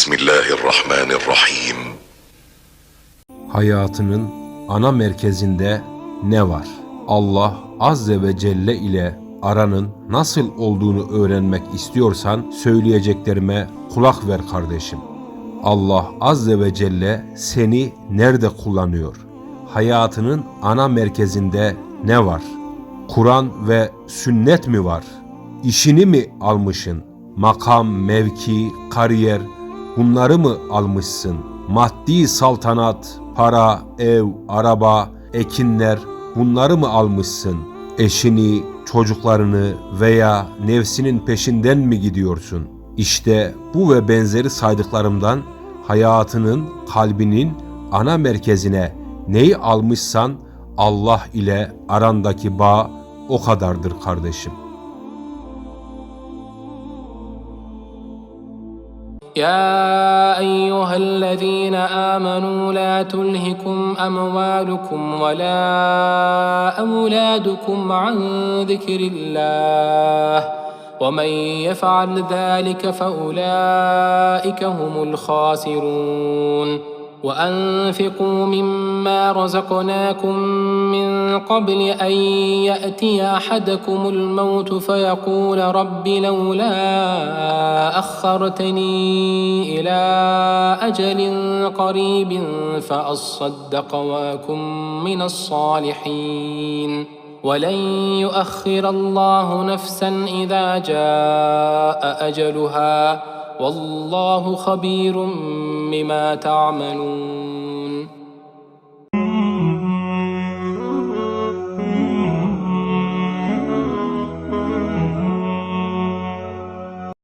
Bismillahirrahmanirrahim. Hayatının ana merkezinde ne var? Allah Azze ve Celle ile aranın nasıl olduğunu öğrenmek istiyorsan söyleyeceklerime kulak ver kardeşim. Allah Azze ve Celle seni nerede kullanıyor? Hayatının ana merkezinde ne var? Kur'an ve sünnet mi var? İşini mi almışsın? Makam, mevki, kariyer bunları mı almışsın? Maddi saltanat, para, ev, araba, ekinler bunları mı almışsın? Eşini, çocuklarını veya nefsinin peşinden mi gidiyorsun? İşte bu ve benzeri saydıklarımdan hayatının, kalbinin ana merkezine neyi almışsan Allah ile arandaki bağ o kadardır kardeşim. يا أيها الذين آمنوا لا تلهكم أموالكم ولا أولادكم عن ذكر الله ومن يفعل ذلك فأولئك هم الخاسرون وأنفقوا مما رزقناكم من قبل أن يأتي أحدكم الموت فيقول رب لولا أخرتني إلى أجل قريب فأصدق وأكن من الصالحين. ولن يؤخر الله نفسا إذا جاء أجلها. والله خبير بما تعملون.